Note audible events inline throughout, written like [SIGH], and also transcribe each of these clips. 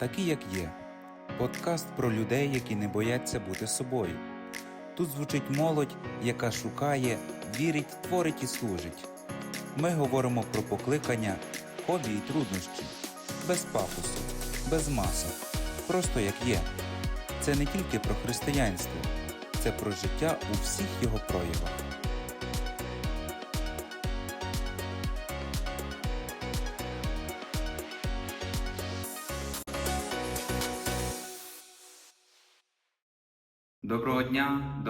такі, як є. Подкаст про людей, які не бояться бути собою. Тут звучить молодь, яка шукає, вірить, творить і служить. Ми говоримо про покликання, хобі і труднощі, без пафосу, без масок, просто як є. Це не тільки про християнство, це про життя у всіх його проявах.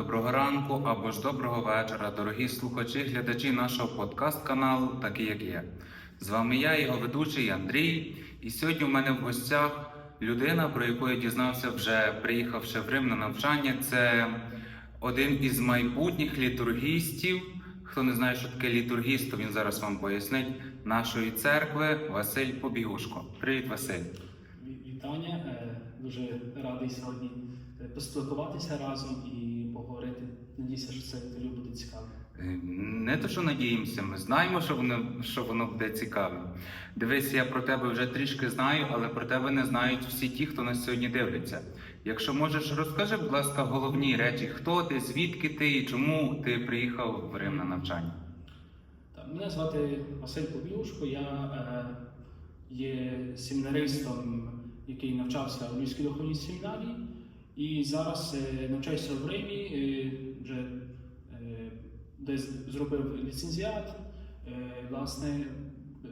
Доброго ранку або ж доброго вечора, дорогі слухачі, глядачі нашого подкаст-каналу Такі як є. З вами я, його ведучий Андрій. І сьогодні у мене в гостях людина, про яку я дізнався вже приїхавши в Рим на навчання. Це один із майбутніх літургістів. Хто не знає, що таке літургіст, то він зараз вам пояснить нашої церкви Василь Побігушко. Привіт, Василь. Вітання. Е, Дуже радий сьогодні е, поспілкуватися разом і Надіюся, що це інтерв'ю буде цікаве. Не то, що надіємося, ми знаємо, що воно, що воно буде цікавим. Дивись, я про тебе вже трішки знаю, але про тебе не знають всі ті, хто нас сьогодні дивляться. Якщо можеш, розкажи, будь ласка, головні речі, хто ти, звідки ти і чому ти приїхав в Рим на навчання. Так, мене звати Василь Побілушко, я е, є семінаристом, який навчався у Львівській духовній семінарії, і зараз е, навчаюся в Римі, е, вже е, десь зробив ліцензіат, е, власне,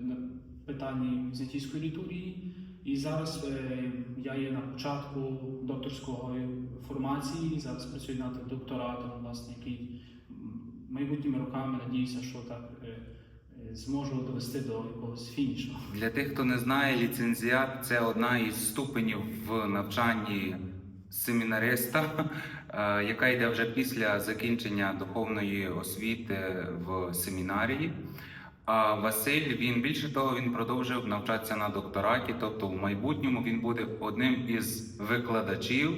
на питанні візантійської літургії. І зараз е, я є на початку докторської формації, зараз працюю над докторатом, власне, який майбутніми роками надіюся, що так зможу довести до якогось фінішу. Для тих, хто не знає, ліцензіат це одна із ступенів в навчанні семінариста, е, яка йде вже після закінчення духовної освіти в семінарії. А Василь він більше того, він продовжив навчатися на доктораті, тобто в майбутньому він буде одним із викладачів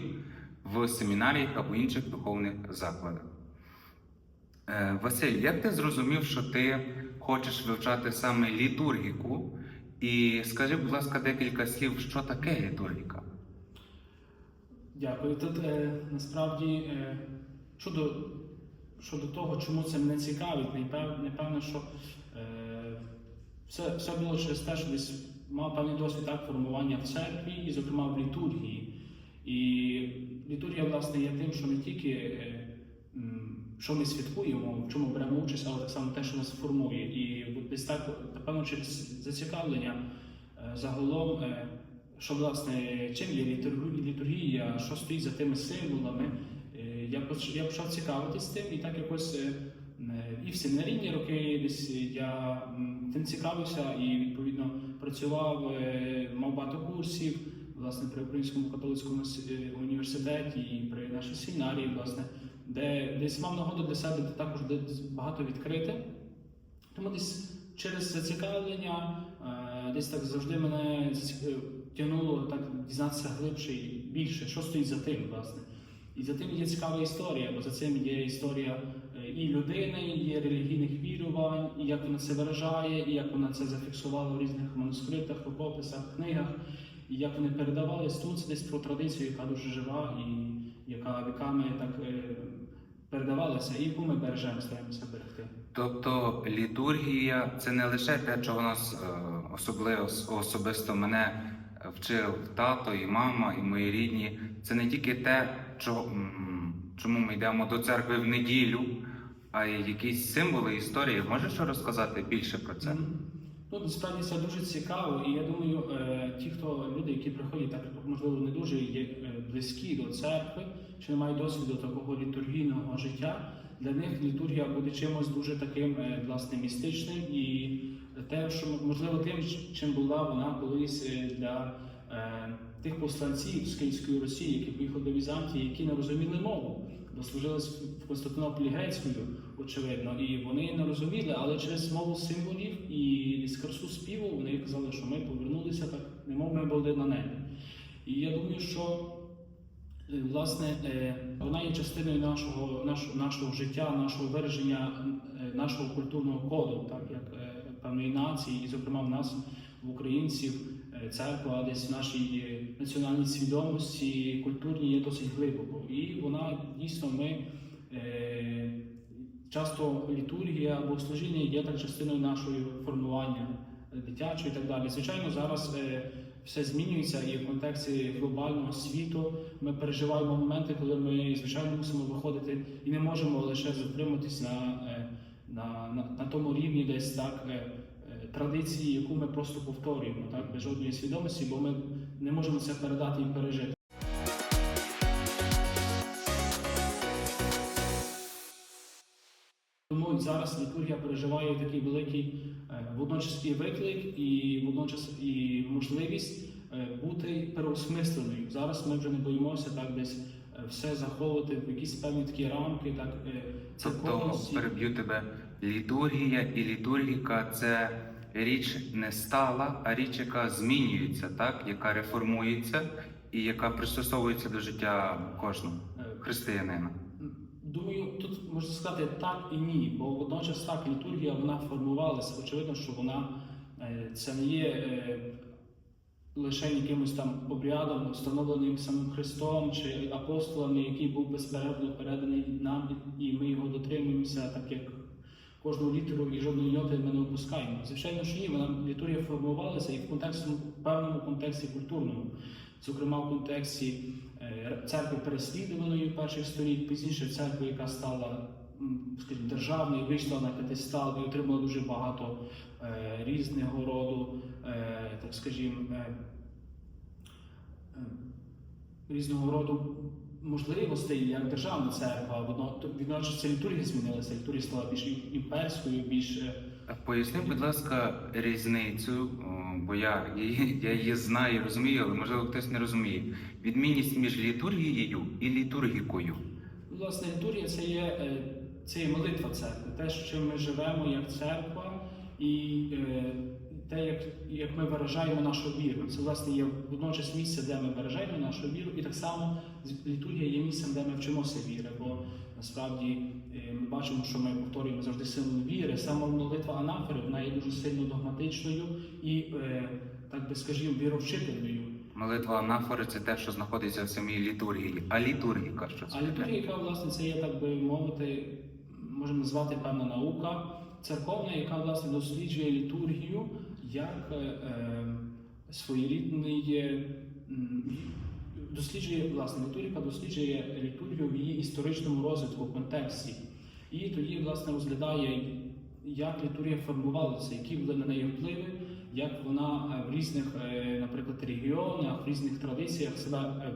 в семінаріях або інших духовних закладах. Е, Василь, як ти зрозумів, що ти хочеш вивчати саме літургіку? І скажи, будь ласка, декілька слів, що таке літургіка? Дякую. Тут е, насправді е, щодо, щодо того, чому це мене цікавить, напевно, що е, все, все було через те, що десь мав певний досвід так формування в церкві, і, зокрема, в літургії. І літургія, власне, є тим, що не тільки е, що ми святкуємо, в чому беремо участь, але так само те, що нас формує. І десь так, напевно, через зацікавлення е, загалом. е, що власне чим є літургія, що стоїть за тими символами. Е, Я я почав цікавитись тим, і так якось е, е, і в семінарійні роки десь я тим цікавився і відповідно працював, мав багато курсів власне при Українському католицькому університеті і при нашій семінарії, власне, де десь мав нагоду для себе також багато відкрити. Тому десь через зацікавлення, десь так завжди мене тягнуло так дізнатися глибше і більше, що стоїть за тим, власне. І за тим є цікава історія, бо за цим є історія е, і людини, є релігійних вірувань, і як вона це виражає, і як вона це зафіксувала в різних манускриптах, рукописах, книгах, і як вони передавались тут десь про традицію, яка дуже жива і яка віками так е, передавалася, і яку ми бережемо, стараємося берегти. Тобто літургія це не лише те, чого нас е, особливо особисто мене вчив тато і мама, і мої рідні. Це не тільки те, чому ми йдемо до церкви в неділю, а й якісь символи історії. Можеш розказати більше про це? Ну, насправді це дуже цікаво, і я думаю, е, ті, хто люди, які приходять, так можливо, не дуже є е, близькі до церкви, чи не мають досвіду такого літургійного життя, для них літургія буде чимось дуже таким е, власне містичним і те, що можливо тим, чим була вона колись е, для е, тих посланців з Київської Росії, які поїхали до Візантії, які не розуміли мову, бо служили в Константинополі грецькою, очевидно, і вони не розуміли, але через мову символів і скарсу співу вони казали, що ми повернулися так, немов ми були на небі. І я думаю, що е, власне е, вона є частиною нашого, нашого, нашого життя, нашого вираження, нашого культурного коду, так як певної нації, і зокрема в нас, в українців, е, церква десь в нашій е, національній свідомості, культурній є досить глибоко. І вона дійсно ми е, часто літургія, богослужіння є так частиною нашого формування дитячого і так далі. Звичайно, зараз все змінюється і в контексті глобального світу ми переживаємо моменти, коли ми звичайно мусимо виходити і не можемо лише затриматись на, на, на, на тому рівні, десь так. е, е, Традиції, яку ми просто повторюємо, так без жодної свідомості, бо ми не можемо це передати і пережити. Тому зараз літургія переживає такий великий е, водночас і виклик, і водночас і можливість бути переосмисленою. Зараз ми вже не боїмося так десь все заховувати в якісь певні такі рамки, так е, Тобто церковності. переб'ю тебе. Літургія і літургіка це річ не стала, а річ, яка змінюється, так, яка реформується і яка пристосовується до життя кожного Е, християнина. Думаю, тут можна сказати так і ні, бо водночас так літургія вона формувалася. Очевидно, що вона е, це не є лише якимось там обрядом, встановленим самим Христом чи апостолами, який був безперервно переданий нам, і ми його дотримуємося, так як кожну літеру і жодної йоти ми не опускаємо. Звичайно, що ні, вона літургія формувалася і в контексті, в певному контексті культурному, зокрема в контексті е, церкви переслідуваної перших століть, пізніше церкви, яка стала скажімо, державною, вийшла на п'ятистал і отримала дуже багато різного роду, е, так скажімо, е, е, різного роду можливостей як державна церква. То відносно літургія змінилася, літургія стала більш імперською, більш е, Поясни, будь ласка, різницю, бо я її, я її знаю і розумію, але можливо хтось не розуміє. Відмінність між літургією і літургікою. Власне, літургія це є, е, це є молитва церкви, те, що ми живемо як церква, і е, те, як, як ми виражаємо нашу віру. Це власне є водночас місце, де ми виражаємо нашу віру, і так само літургія є місцем, де ми вчимося віри. Бо насправді е, ми бачимо, що ми повторюємо завжди силу віри. Сама молитва анафори вона є дуже сильно догматичною і, е, так би скажімо, віровчительною. Молитва анафори це те, що знаходиться в самій літургії. А літургіка що це? А літургія, яка власне це є, так би мовити, можемо назвати певна наука церковна, яка власне досліджує літургію як е, е, своєрідний є, досліджує власне літургія досліджує літургію в її історичному розвитку контексті. І тоді власне розглядає, як літургія формувалася, які були на неї впливи, як вона е, в різних, е, наприклад, регіонах, в різних традиціях себе е,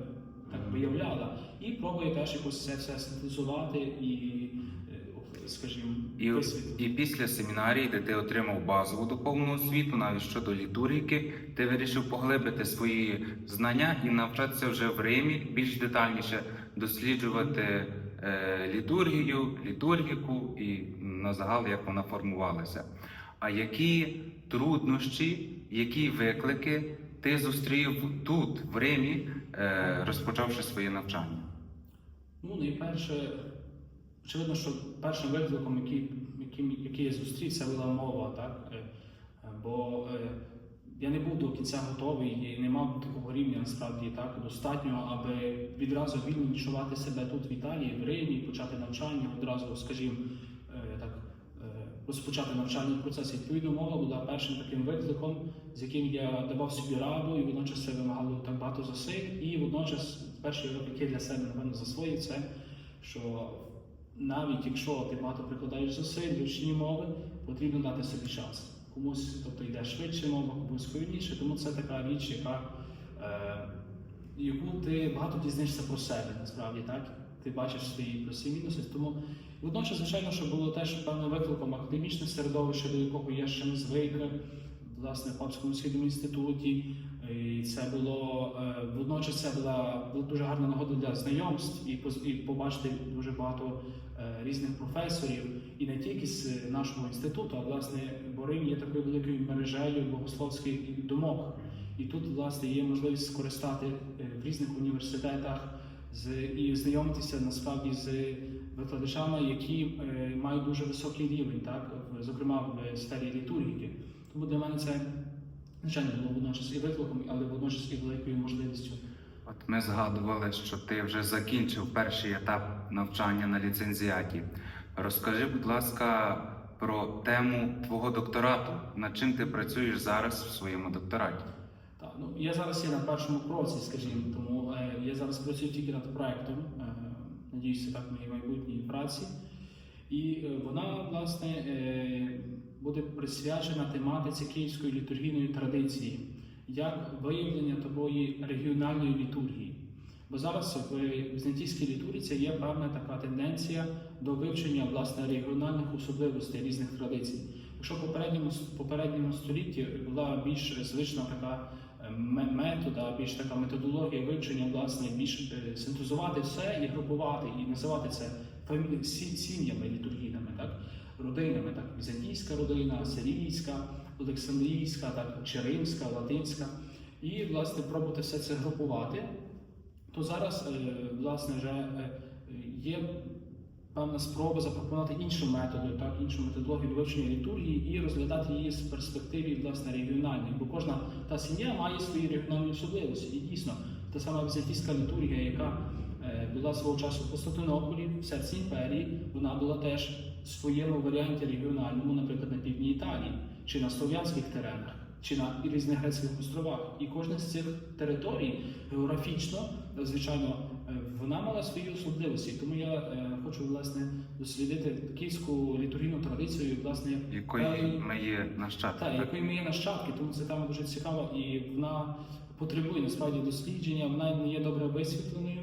так виявляла, і пробує теж якось це все синтезувати і, е, скажімо, І, і після семінарії, де ти отримав базову духовну освіту, навіть щодо літургіки, ти вирішив поглибити свої знання і навчатися вже в Римі більш детальніше досліджувати е, літургію, літургіку і на загал, як вона формувалася. А які труднощі, які виклики ти зустрів тут, в Римі, е, розпочавши своє навчання? Ну, найперше, очевидно, що першим викликом, який, який, який я зустрів, це була мова, так? Е, е, Бо е, я не був до кінця готовий і не мав такого рівня насправді так достатньо, аби відразу вільно відчувати себе тут в Італії, в Римі, почати навчання, одразу, скажімо, так. Розпочати навчальний процес. Відповідно, мова була першим таким викликом, з яким я давав собі раду, і водночас це вимагало так багато зусиль. І водночас який я для себе напевно засвоїв, це що навіть якщо ти багато прикладаєш зусиль в вивченні мови, потрібно дати собі час. Комусь, тобто йде швидше мова, комусь повільніше, тому це така річ, яка, е, яку ти багато дізнаєшся про себе, насправді так. Ти бачиш свої плюси і мінуси. Тому водночас, звичайно, що було теж певним викликом академічне середовище, до якого я ще не звик, власне, в Папському східному інституті. І це було е, водночас це була, була дуже гарна нагода для знайомств і, і побачити дуже багато різних професорів, і не тільки з нашого інституту, а власне Борим є такою великою мережею богословських думок. І тут, власне, є можливість скористати е, в різних університетах з і знайомитися насправді з викладачами, які е, мають дуже високий рівень, так зокрема в сфері літургіки. Тому для мене це звичайно, було водночас і викликом, але водночас і великою можливістю. От ми згадували, що ти вже закінчив перший етап навчання на ліцензіаті. Розкажи, будь ласка, про тему твого докторату. Над чим ти працюєш зараз в своєму доктораті? Так, ну я зараз є на першому кроці, скажімо, тому е, я зараз працюю тільки над проектом. Е, надіюся, так моїй майбутній праці. І е, вона, власне, е, буде присвячена тематиці київської літургійної традиції, як виявлення такої регіональної літургії. Бо зараз в візантійській літургіці є певна така тенденція до вивчення власне регіональних особливостей різних традицій. Якщо в попередньому попередньому столітті була більш звична така е, метода, більш така методологія вивчення, власне, більш е, синтезувати все і групувати, і називати це сім'ями літургійними, так родинами, так візантійська родина, сирійська, олександрійська, так чи римська, латинська, і власне пробувати все це групувати. То зараз е, власне вже е, є певна спроба запропонувати іншу методу, так, іншу методологію до вивчення літургії і розглядати її з перспективи власне регіональної, бо кожна та сім'я має свої регіональні особливості. І дійсно, та сама візантійська літургія, яка е, була свого часу в Константинополі, в серці імперії, вона була теж в своєму варіанті регіональному, наприклад, на півдні Італії чи на слов'янських теренах. Чи на різних грецьких островах, і кожна з цих територій географічно, звичайно, е, вона мала свої особливості. Тому я е, хочу власне дослідити київську літургійну традицію, власне, Якої Е, ми є нащадки? та, якої ми є нащадки, тому це тема дуже цікава і вона потребує насправді дослідження, вона не є добре висвітленою,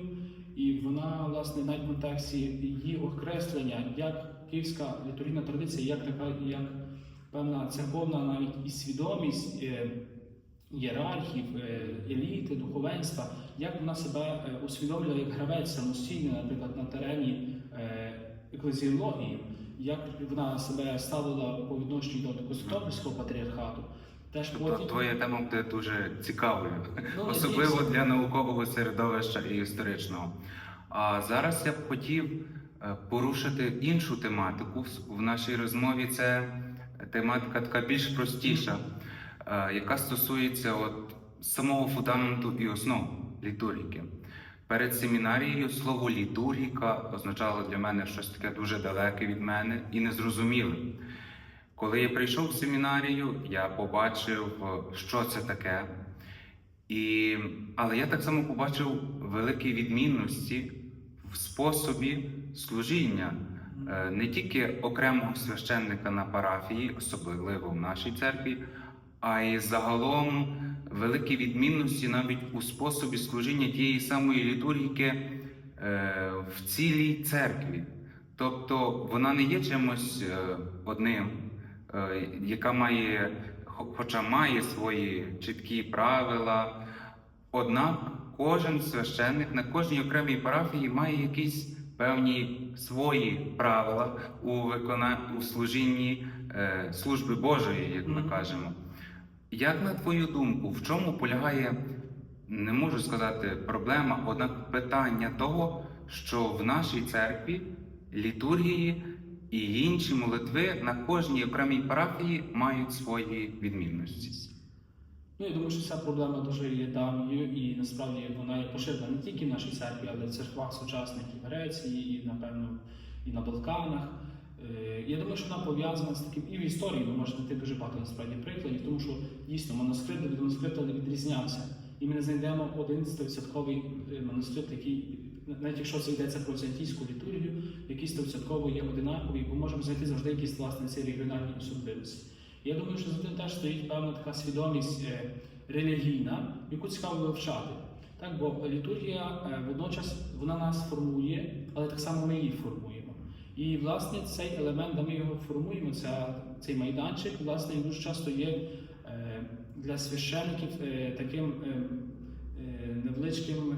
і вона, власне, навіть в контексті її окреслення, як київська літургійна традиція, як така, як певна церковна навіть і свідомість ієрархів, е, еліти, духовенства, як вона себе е, усвідомлює як гравець самостійно, наприклад, на терені е, еклезіології, як вона себе ставила по відношенню до Константинопольського патріархату. Теж Тобто потім твоя тема буде дуже цікавою, Ну, особливо надіюся. для наукового середовища і історичного. А зараз я б хотів порушити іншу тематику в- нашій розмові. Це тематика така більш простіша, яка стосується от самого фундаменту і основ літургіки. Перед семінарією слово літургіка означало для мене щось таке дуже далеке від мене і незрозуміле. Коли я прийшов в семінарію, я побачив, е, що це таке. І, але я так само побачив великі відмінності в способі служіння е, не тільки окремого священника на парафії, особливо в нашій церкві, а й загалом великі відмінності навіть у способі служіння тієї самої літургіки е, в цілій церкві. Тобто вона не є чимось е, одним, е, яка має, хоча має свої чіткі правила, однак кожен священник на кожній окремій парафії має якісь певні свої правила у виконанні у служінні служби Божої, як ми кажемо. Як на твою думку, в чому полягає, не можу сказати проблема, однак питання того, що в нашій церкві літургії і інші молитви на кожній окремій парафії мають свої відмінності. Ну, я думаю, що ця проблема дуже є давньою і насправді вона є поширена не тільки в нашій церкві, але й в церквах сучасних і Греції, і напевно і на Балканах. Е, Я думаю, що вона пов'язана з таким і в історії ви можете знайти дуже багато насправді прикладів, тому що дійсно манускрипт від манускрипту не відрізнявся. І ми не знайдемо один 100% манускрипт, який, навіть якщо це йдеться про візантійську літургію, який 100% є одинаковий, бо можемо знайти завжди якісь власне ці регіональні особливості. Я думаю, що за тим теж стоїть певна така свідомість е, релігійна, яку цікаво вивчати. Так, бо літургія е, водночас вона нас формує, але так само ми її формуємо. І власне цей елемент, де ми його формуємо, ця, цей майданчик, власне, дуже часто є е, для священників е, таким е, невеличким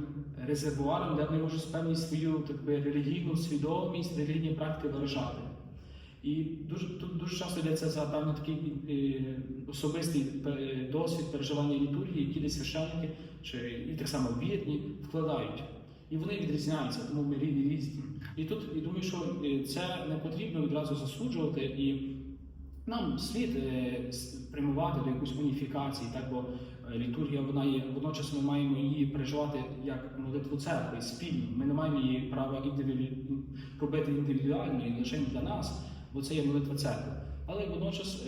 резервуаром, де вони можуть певні свою так би, релігійну свідомість, релігійні практики виражати. І дуже тут дуже часто йдеться за певно такий особистий досвід переживання літургії, які десь священники чи і так само вірні вкладають. І вони відрізняються, тому ми рівні різні. І тут я думаю, що е, це не потрібно відразу засуджувати і Нам слід е, прямувати до якоїсь уніфікації, так бо е, літургія вона є водночас ми маємо її переживати як молитву церкви спільно. Ми не маємо її права індивіду... робити і лише для нас, бо це є молитва церкви. Але водночас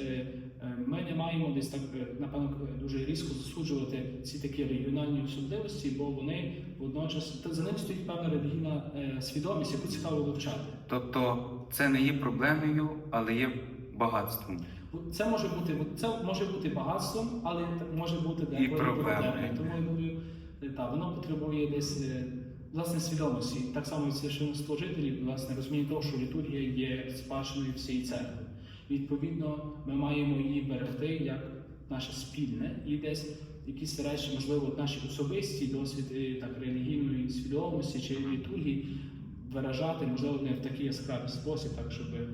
ми не маємо десь так е, напевно дуже різко засуджувати ці такі регіональні особливості, бо вони водночас та за ним стоїть певна релігійна е, свідомість, яку цікаво вивчати. Тобто це не є проблемою, але є багатством. Це може бути це може бути багатством, але може бути деколи проблемою. Тому я думаю, е, та воно потребує десь е, власне свідомості. Так само і священнослужителі, власне, розуміння того, що літургія є спадщиною всієї церкви. Відповідно, ми маємо її берегти як наше спільне і десь якісь речі, можливо, наші особисті досвід так релігійної свідомості чи літургії виражати, можливо, не в такий яскравий спосіб, так щоб е,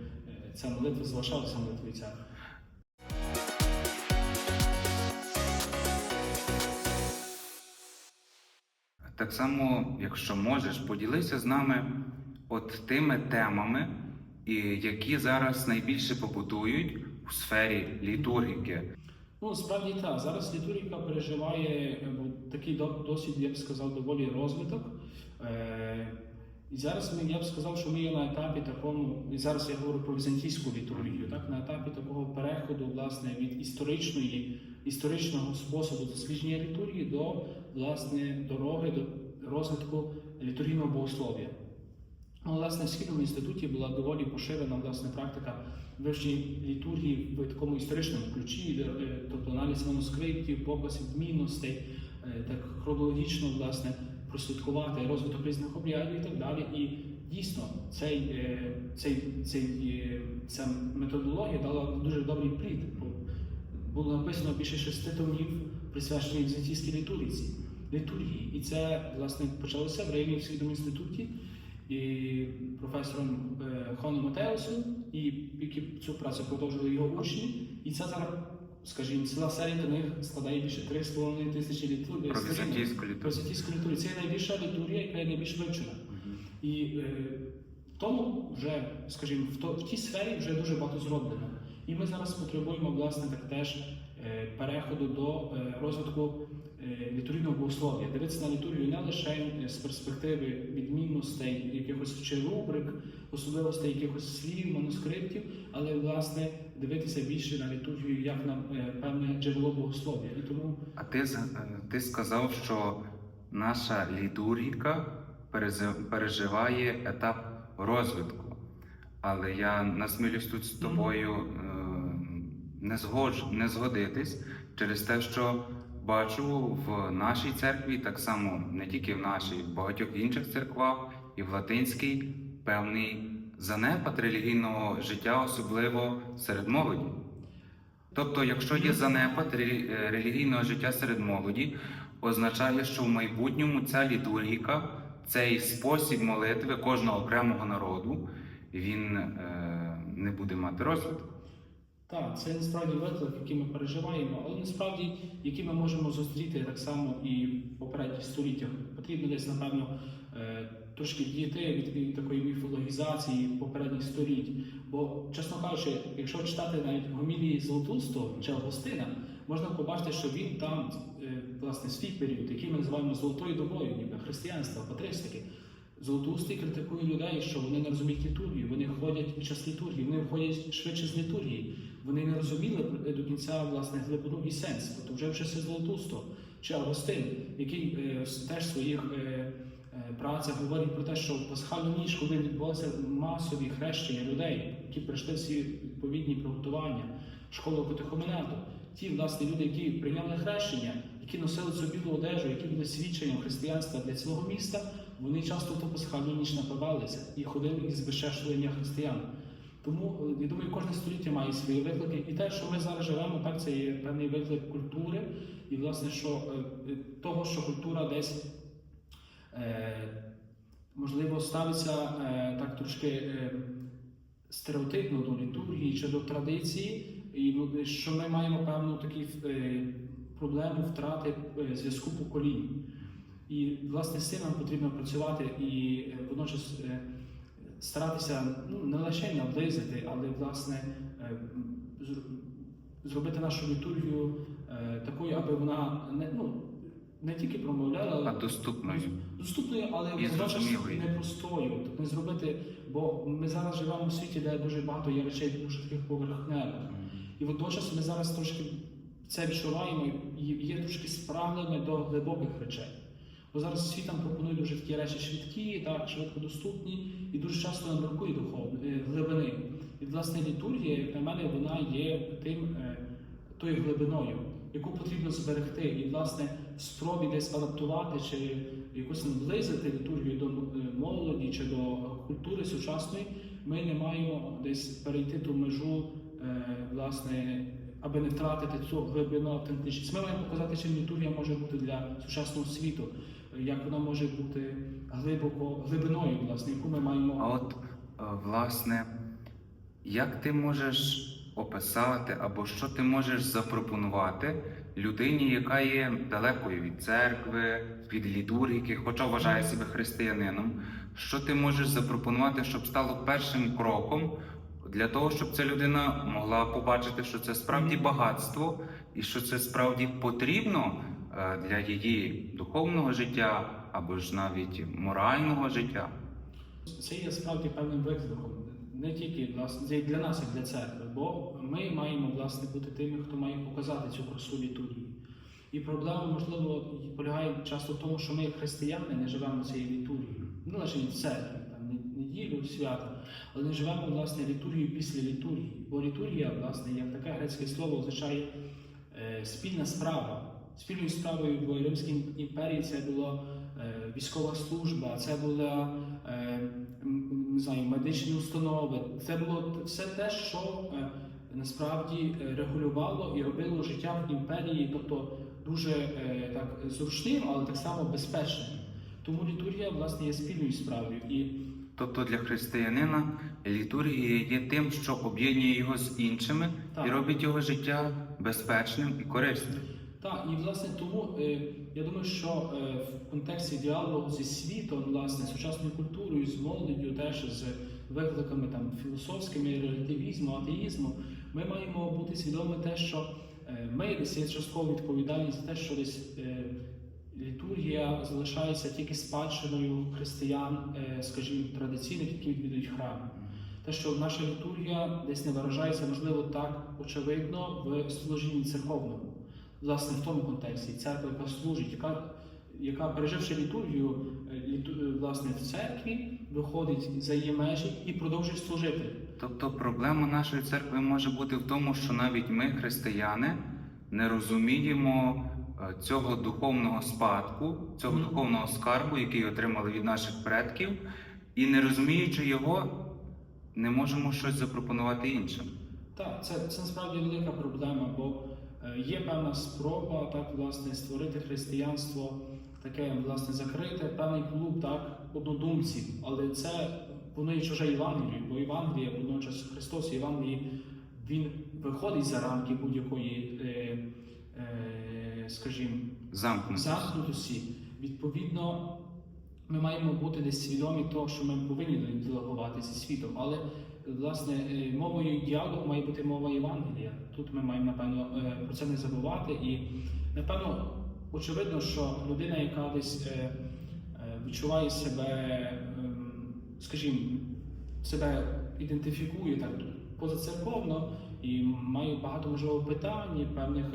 ця молитва залишалася молитвою церкви. Так само, якщо можеш, поділися з нами от тими темами, і які зараз найбільше побутують у сфері літургіки. Ну, справді так. Зараз літургіка переживає е, такий до- досить, я б сказав, доволі розвиток. Е, і зараз ми, я б сказав, що ми є на етапі такому, і зараз я говорю про візантійську літургію, так, на етапі такого переходу власне, від історичної, історичного способу дослідження літургії до власне, дороги до розвитку літургійного богослов'я. Ну, власне, в Східному інституті була доволі поширена власне практика вивчення літургії в такому історичному ключі, е, тобто аналіз манускриптів, показів відмінностей, е, так хронологічно власне прослідкувати розвиток різних обрядів і так далі. І дійсно цей, е, цей, цей, ця методологія дала дуже добрий плід. Було написано більше шести томів, присвячених візантійській літургії. І це власне почалося в Римі в Східному інституті і професором е, Хоном Матеусом, і які цю працю продовжили його учні. І це зараз, скажімо, ціла серія до них складає більше 3,5 тисячі літургій. Про візантійську Про літургію. Це найбільша літургія, яка є найбільш вивчена. І е, в тому вже, скажімо, в, то, в тій сфері вже дуже багато зроблено. І ми зараз потребуємо власне так теж е, переходу до е, розвитку літургійного богослов'я. Дивитися на літургію не лише е, з перспективи відмінностей якихось чи рубрик, особливостей якихось слів, манускриптів, але власне дивитися більше на літургію як на е, певне джерело богослов'я. І тому А ти, е, ти сказав, що наша літургіка переживає етап розвитку. Але я насмілюсь тут з тобою е, не, згодж, не згодитись через те, що бачу в нашій церкві, так само не тільки в нашій, в багатьох інших церквах і в латинській певний занепад релігійного життя, особливо серед молоді. Тобто, якщо є занепад е, релігійного життя серед молоді, означає, що в майбутньому ця літургіка, цей спосіб молитви кожного окремого народу, він е, не буде мати розвитку. Так, це насправді виклик, який ми переживаємо, але насправді, який ми можемо зустріти так само і в попередніх століттях. Потрібно десь, напевно, е, трошки діяти від, такої міфологізації попередніх століть. Бо, чесно кажучи, якщо читати навіть гомілії Золотустого чи Августина, можна побачити, що він там, е, власне, свій період, який ми називаємо золотою добою, ніби християнства, патристики. Золотоустий критикує людей, що вони не розуміють літургію, вони ходять під час літургії, вони виходять швидше з літургії. Вони не розуміли до кінця власне глибину і сенс. Тобто вже в часи Золотустого чи Августин, який е, теж в своїх е, е, працях говорить про те, що в пасхальну ніч, коли відбулося масові хрещення людей, які пройшли всі відповідні приготування, школу катехоменату, ті власне люди, які прийняли хрещення, які носили цю білу одежу, які були свідченням християнства для цілого міста, вони часто в ту пасхальну ніч напивалися і ходили із безчешування християн. Тому е, я думаю, кожне століття має свої виклики. І те, що ми зараз живемо, так це є певний виклик культури, і власне, що е, е, того, що культура десь можливо ставиться так трошки стереотипно до літургії чи до традиції, і ну, що ми маємо певну таку проблему втрати е, зв'язку поколінь. І власне з цим нам потрібно працювати і водночас е, старатися ну, не лише наблизити, але власне е, зробити нашу літургію е, такою, аби вона не, ну, не тільки промовляла, А доступною. доступною, але зрозумілою. непростою. Тобто не зробити, бо ми зараз живемо у світі, де дуже багато є речей дуже таких поверхневих. І водночас ми зараз трошки це відчуваємо і є трошки справлені до глибоких речей. Бо зараз світ нам пропонує дуже такі речі швидкі, так, швидко доступні, і дуже часто нам бракує духовної глибини. І власне літургія, як на мене, вона є тим е, тою глибиною, яку потрібно зберегти. І власне в спробі десь адаптувати чи якось наблизити літургію до е, молоді чи до культури сучасної, ми не маємо десь перейти ту межу, е, власне, аби не втратити цю глибину автентичність. Ми маємо показати, чим літургія може бути для сучасного світу, е, як вона може бути глибоко глибиною, власне, яку ми маємо. А от, е, власне, як ти можеш описати або що ти можеш запропонувати людині, яка є далекою від церкви, від літургіки, хоча вважає себе християнином, що ти можеш запропонувати, щоб стало першим кроком для того, щоб ця людина могла побачити, що це справді багатство і що це справді потрібно для її духовного життя або ж навіть морального життя? Це є справді певним викликом, не тільки власне для нас, як для церкви, бо ми маємо власне бути тими, хто має показати цю красу літургії. І проблема, можливо, полягає часто в тому, що ми, як християни, не живемо цією літургією. Не лише в церкві, там не- неділю, свята, але не живемо власне літургію після літургії. Бо літургія, власне, як таке грецьке слово, означає е, спільна справа. Спільною справою в Римській імперії це була е, військова служба, це була е, не знаю, медичні установи. Це було все те, що е, насправді е, регулювало і робило життя в імперії, тобто дуже е, так зручним, але так само безпечним. Тому літургія власне є спільною справою. І Тобто для християнина літургія є тим, що об'єднує його з іншими Так. і робить його життя безпечним і корисним. Так, і власне тому е, я думаю, що е, в контексті діалогу зі світом, власне, сучасною культурою, з молоддю, теж з викликами там філософськими, релятивізму, атеїзму, ми маємо бути свідомі те, що е, ми десь є частково відповідальні за те, що десь е, літургія залишається тільки спадщиною християн, е, скажімо, традиційних, які відвідують храми. Те, що наша літургія десь не виражається, можливо, так очевидно в служінні церковному власне в тому контексті церква, яка служить, яка, яка переживши літургію, е, літу, е, власне в церкві, виходить за її межі і продовжує служити. Тобто проблема нашої церкви може бути в тому, що навіть ми, християни, не розуміємо е, цього духовного спадку, цього Мгм. духовного скарбу, який отримали від наших предків, і не розуміючи його, не можемо щось запропонувати іншим. Так, це, це насправді велика проблема, бо є певна спроба так власне створити християнство таке власне закрите, певний клуб так однодумців, але це воно є чуже Євангелію, бо Євангелія водночас Христос Євангелії він виходить за рамки будь-якої, е, е, скажімо, замкнутості. Відповідно, ми маємо бути десь свідомі того, що ми повинні діалогувати зі світом. Але власне е, мовою діалогу має бути мова Євангелія. Тут ми маємо напевно е, про це не забувати. І напевно, очевидно, що людина, яка десь е, відчуває себе, ем, скажімо, себе ідентифікує так позацерковно і має багато можливо питань, певних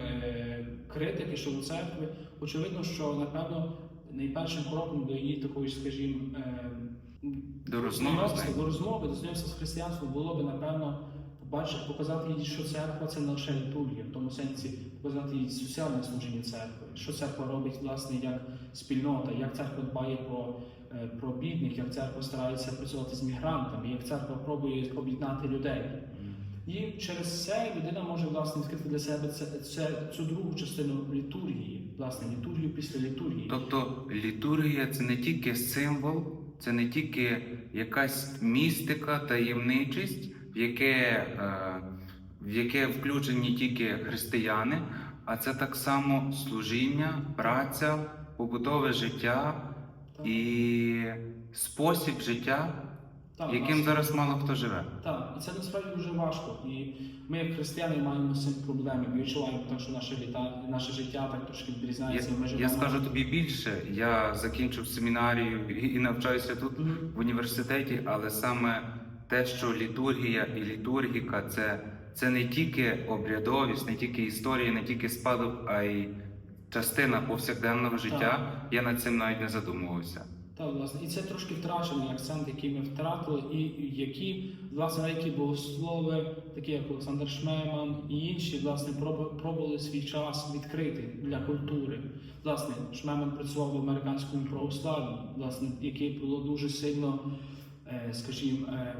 критики щодо церкви. Очевидно, що напевно найпершим кроком до її такої, скажімо, е, До розмови до розмови, до з християнством було би напевно побачити, показати їй, що церква це не лише літургія, в тому сенсі показати їй соціальне служіння церкви, що церква робить власне як спільнота, як церква дбає про, е, про бідних, як церква старається працювати з мігрантами, як церква пробує об'єднати людей. І через це людина може власне відкрити для себе це, це цю другу частину літургії, власне, літургію після літургії. Тобто літургія це не тільки символ, це не тільки якась містика, таємничість, в яке, е, в яке включені тільки християни, а це так само служіння, праця, побутове життя і спосіб життя Так, яким нас- зараз мало хто живе. Так, і це насправді дуже важко. І ми, як християни, маємо з цим проблеми. Ми відчуваємо, так, що наше життя, наше життя так трошки Я, відрізняється. Я живемо- скажу тобі більше. Я закінчив семінарію і, і навчаюся тут Мгм. в університеті, але саме те, що літургія і літургіка це, це не тільки обрядовість, не тільки історія, не тільки спадок, а й частина повсякденного життя. Я над цим навіть не задумувався. Так, власне, і це трошки втрачений акцент, який ми втратили, і які, власне, які богослови, такі як Олександр Шмеман і інші, власне, пробували свій час відкрити для культури. Власне, Шмеман працював в американському православі, власне, яке було дуже сильно, е, скажімо, е,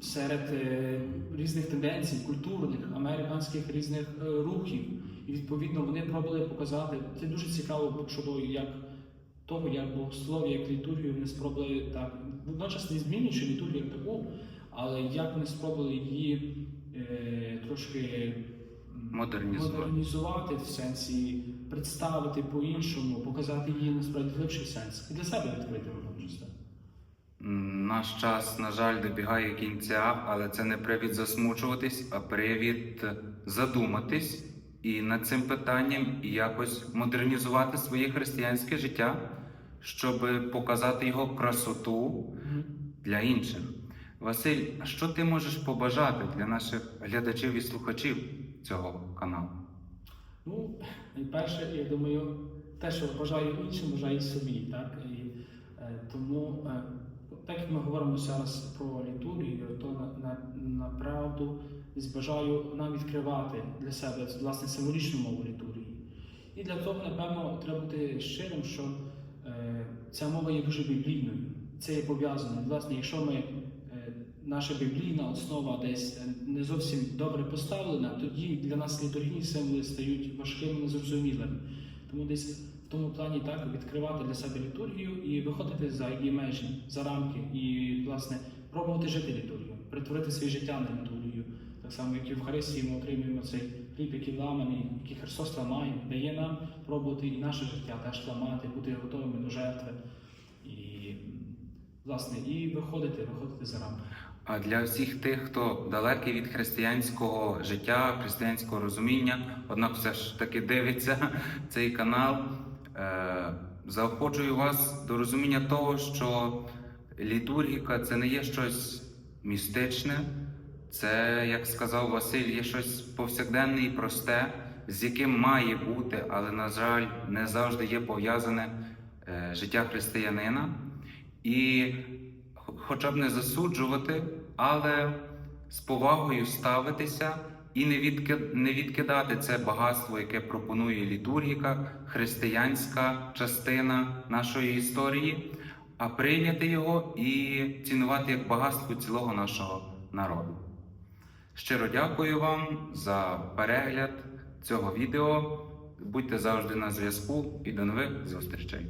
серед е, різних тенденцій, культурних, американських різних рухів. І відповідно вони пробували показати. Це дуже цікаво щодо як того, як богослов'я, як літургію вони спробували так, водночас не змінюючи літургію як таку, але як вони спробували її е, трошки Модернізувати. модернізувати в сенсі представити по-іншому, показати її насправді глибший сенс. І для себе відкрити водночас. Наш час, на жаль, добігає кінця, але це не привід засмучуватись, а привід задуматись і над цим питанням і якось модернізувати своє християнське життя, щоб показати його красоту для інших. Василь, а що ти можеш побажати для наших глядачів і слухачів цього каналу? Ну, найперше, я думаю, те, що бажаю іншим, бажаю собі. Так? І, е, тому, е, так як ми говоримо зараз про літургію, то на, на, направду десь бажаю нам відкривати для себе власне символічну мову літургії. І для того, напевно, треба бути щирим, що е, ця мова є дуже біблійною. Це є пов'язано. Власне, якщо ми. е, Наша біблійна основа десь е, не зовсім добре поставлена, тоді для нас літургійні символи стають важкими, незрозумілими. Тому десь в тому плані так відкривати для себе літургію і виходити за її межі, за рамки, і власне пробувати жити літургію, притворити своє життя на літургію. Само, як і в Харистії ми отримуємо цей хліб, який ламаний, який Христос ламає, дає нам пробувати і наше життя теж ламати, бути готовими до жертви. І власне, і виходити, виходити за рамки. А для всіх тих, хто далекий від християнського життя, християнського розуміння, однак все ж таки дивиться [LAUGHS] цей канал, е, заохочую вас до розуміння того, що літургіка це не є щось містичне, це, як сказав Василь, є щось повсякденне і просте, з яким має бути, але, на жаль, не завжди є пов'язане е, життя християнина. І хоча б не засуджувати, але з повагою ставитися і не, відки- не відкидати це багатство, яке пропонує літургіка, християнська частина нашої історії, а прийняти його і цінувати як багатство цілого нашого народу. Щиро дякую вам за перегляд цього відео. Будьте завжди на зв'язку і до нових зустрічей.